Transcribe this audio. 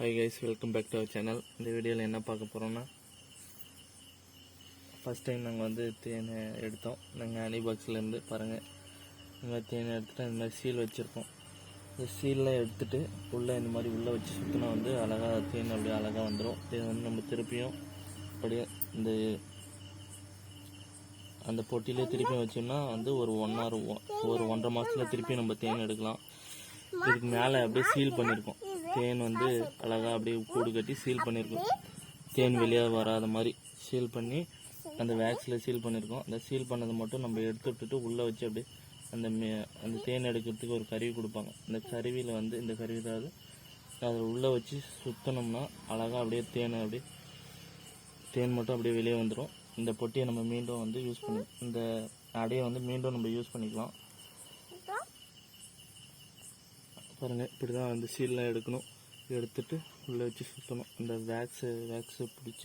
Hi guys welcome back to our channel இந்த வீடியோவில் என்ன பார்க்க போகிறோன்னா ஃபஸ்ட் டைம் நாங்கள் வந்து தேனை எடுத்தோம். நாங்கள் அனி பாக்ஸ்லேருந்து பாருங்கள் இந்த மாதிரி தேனை எடுத்துகிட்டு இந்த மாதிரி சீல் வச்சுருக்கோம். இந்த சீல்லாம் எடுத்துகிட்டு உள்ளே இந்த மாதிரி உள்ளே வச்சு சுற்றினா வந்து அழகாக தேன் அப்படியே அழகாக வந்துடும் தேன் வந்து நம்ம திருப்பியும் அப்படியே இந்த அந்த பொட்டிலே திருப்பியும் வச்சோம்னா வந்து ஒரு ஒன் ஹவர் ஒரு ஒன்றரை மாதத்தில் திருப்பியும் நம்ம தேன் எடுக்கலாம். இதுக்கு மேலே அப்படியே சீல் பண்ணியிருக்கோம் தேன் வந்து அழகாக அப்படியே கூடு கட்டி சீல் பண்ணியிருக்கோம். தேன் வெளியாக வராத மாதிரி சீல் பண்ணி அந்த வேக்ஸில் சீல் பண்ணியிருக்கோம். அந்த சீல் பண்ணதை மட்டும் நம்ம எடுத்து விட்டுட்டு உள்ளே வச்சு அப்படியே அந்த மே அந்த தேன் எடுக்கிறதுக்கு ஒரு கருவி கொடுப்பாங்க. அந்த கருவியில் வந்து இந்த கருவி தான் அதை. உள்ளே வச்சு சுற்றினோம்னா அழகாக அப்படியே தேனை அப்படியே தேன் மட்டும் அப்படியே வெளியே வந்துடும் இந்த பொட்டியை நம்ம மீண்டும் வந்து யூஸ் பண்ணி இந்த அடையை வந்து மீண்டும் நம்ம யூஸ் பண்ணிக்கலாம். பாருங்கள் இப்படி தான் வந்து சீல்லாம் எடுக்கணும். எடுத்துட்டு உள்ளே வச்சு சுற்றணும் இந்த வேக்ஸு வேக்ஸு பிடிச்ச